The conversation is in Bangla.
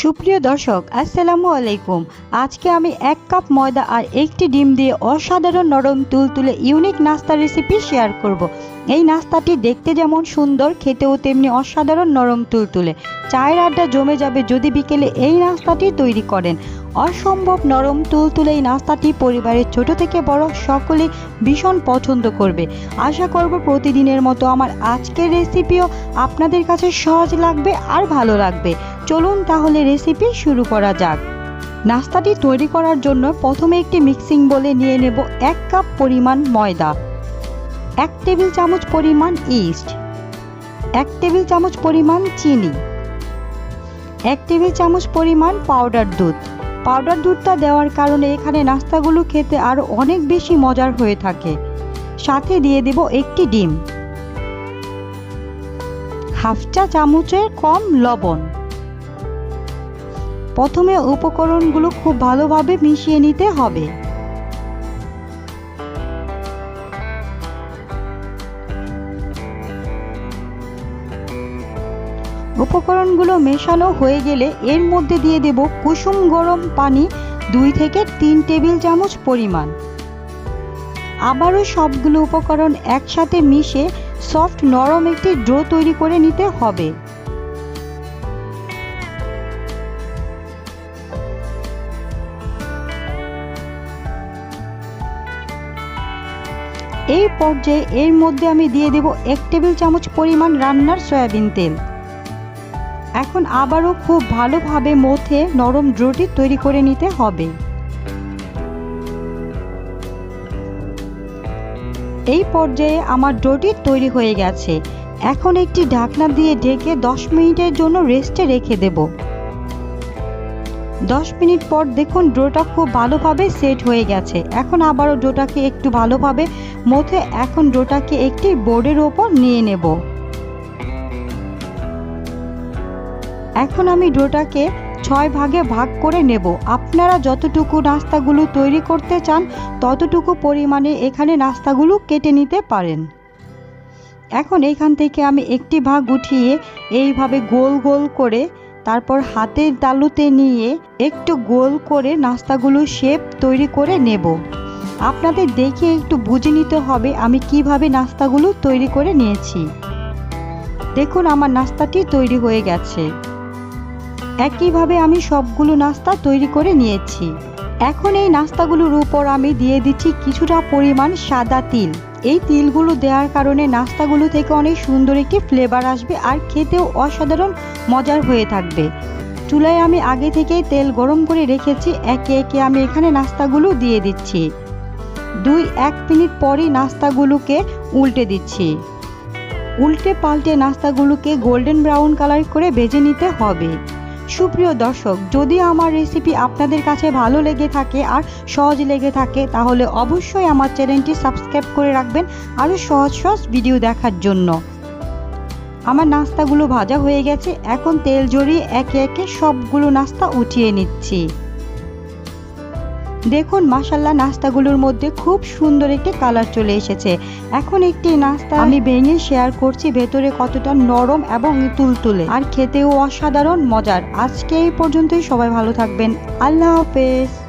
সুপ্রিয় দর্শক, আসসালামু আলাইকুম। আজকে আমি এক কাপ ময়দা আর একটি ডিম দিয়ে অসাধারণ নরম তুলতুলে ইউনিক নাস্তা রেসিপি শেয়ার করব। এই নাস্তাটি দেখতে যেমন সুন্দর, খেতেও তেমনি অসাধারণ নরম তুলতুলে। চায়ের আড্ডা জমে যাবে যদি বিকেলে এই নাস্তাটি তৈরি করেন। অসম্ভব নরম তুলতুলে এই নাস্তাটি পরিবারের ছোট থেকে বড় সকলে ভীষণ পছন্দ করবে। আশা করব প্রতিদিনের মতো আমার আজকের রেসিপিও আপনাদের কাছে সহজ লাগবে আর ভালো লাগবে। চলুন তাহলে রেসিপি শুরু করা যাক। নাস্তাটি তৈরি করার জন্য প্রথমে একটি মিক্সিং বলে নিয়ে নেব এক কাপ পরিমাণ ময়দা, এক টেবিল চামচ পরিমাণ ইস্ট এক টেবিল চামচ পরিমাণ চিনি, এক টেবিল চামচ পরিমাণ পাউডার দুধ। পাউডার দুধটা দেওয়ার কারণে এখানে নাস্তাগুলো খেতে আরও অনেক বেশি মজার হয়ে থাকে। সাথে দিয়ে দেব একটি ডিম। হাফ চা চামচের কম লবণ। প্রথমে উপকরণগুলো খুব ভালোভাবে মিশিয়ে নিতে হবে। উপকরণগুলো মেশানো হয়ে গেলে এর মধ্যে দিয়ে দেব কুসুম গরম পানি দুই থেকে তিন টেবিল চামচ পরিমাণ। আবারও সবগুলো উপকরণ একসাথে মিশে সফট নরম একটি ডো তৈরি করে নিতে হবে। এই পর্যায়ে এর মধ্যে আমি দিয়ে দেব এক টেবিল চামচ পরিমাণ রান্নার সয়াবিন তেল। এখন আবারও খুব ভালোভাবে মথে নরম ড্রোটি তৈরি করে নিতে হবে। এই পর্যায়ে আমার ডোটি তৈরি হয়ে গেছে। এখন একটি ঢাকনা দিয়ে ঢেকে দশ মিনিটের জন্য রেস্টে রেখে দেব। দশ মিনিট পর দেখুন ডোটা খুব ভালোভাবে সেট হয়ে গেছে। এখন আবারও ডোটাকে একটু ভালোভাবে মথে এখন ডোটাকে একটি বোর্ডের ওপর নিয়ে নেব। এখন আমি ডোটাকে ছয় ভাগে ভাগ করে নেব। আপনারা যতটুকু নাস্তাগুলো তৈরি করতে চান, ততটুকু পরিমাণে এখানে নাস্তাগুলো কেটে নিতে পারেন। এখন এইখান থেকে আমি একটি ভাগ উঠিয়ে এইভাবে গোল গোল করে তারপর হাতের তালুতে নিয়ে একটু গোল করে নাস্তাগুলো শেপ তৈরি করে নেব। আপনাদের দেখে একটু বুঝে নিতে হবে আমি কীভাবে নাস্তাগুলো তৈরি করে নিয়েছি। দেখুন আমার নাস্তাটি তৈরি হয়ে গেছে। একইভাবে আমি সবগুলো নাস্তা তৈরি করে নিয়েছি। এখন এই নাস্তাগুলোর উপর আমি দিয়ে দিচ্ছি কিছুটা পরিমাণ সাদা তিল। এই তিলগুলো দেওয়ার কারণে নাস্তাগুলো থেকে অনেক সুন্দর একটি ফ্লেভার আসবে আর খেতেও অসাধারণ মজার হয়ে থাকবে। চুলায় আমি আগে থেকেই তেল গরম করে রেখেছি, একে একে আমি এখানে নাস্তাগুলো দিয়ে দিচ্ছি। দুই এক মিনিট পরই নাস্তাগুলোকে উল্টে দিচ্ছি। উল্টে পাল্টে নাস্তাগুলোকে গোল্ডেন ব্রাউন কালার করে ভেজে নিতে হবে। সুপ্রিয় দর্শক, যদি আমার রেসিপি আপনাদের কাছে ভালো লেগে থাকে আর সহজ লেগে থাকে, তাহলে অবশ্যই আমার চ্যানেলটি সাবস্ক্রাইব করে রাখবেন আরও সহজ সহজ ভিডিও দেখার জন্য। আমার নাস্তাগুলো ভাজা হয়ে গেছে, এখন তেল জড়িয়ে একে একে সবগুলো নাস্তা উঠিয়ে নিচ্ছি। দেখুন মাসাল্লাহ নাস্তাগুলোর মধ্যে খুব সুন্দর একটি কালার চলে এসেছে। এখন একটি নাস্তা আমি ভেঙে শেয়ার করছি ভেতরে কতটা নরম এবং তুলতুলে। আর খেতেও অসাধারণ, মজার। আজকে এই পর্যন্তই, সবাই ভালো থাকবেন। আল্লাহ হাফেজ।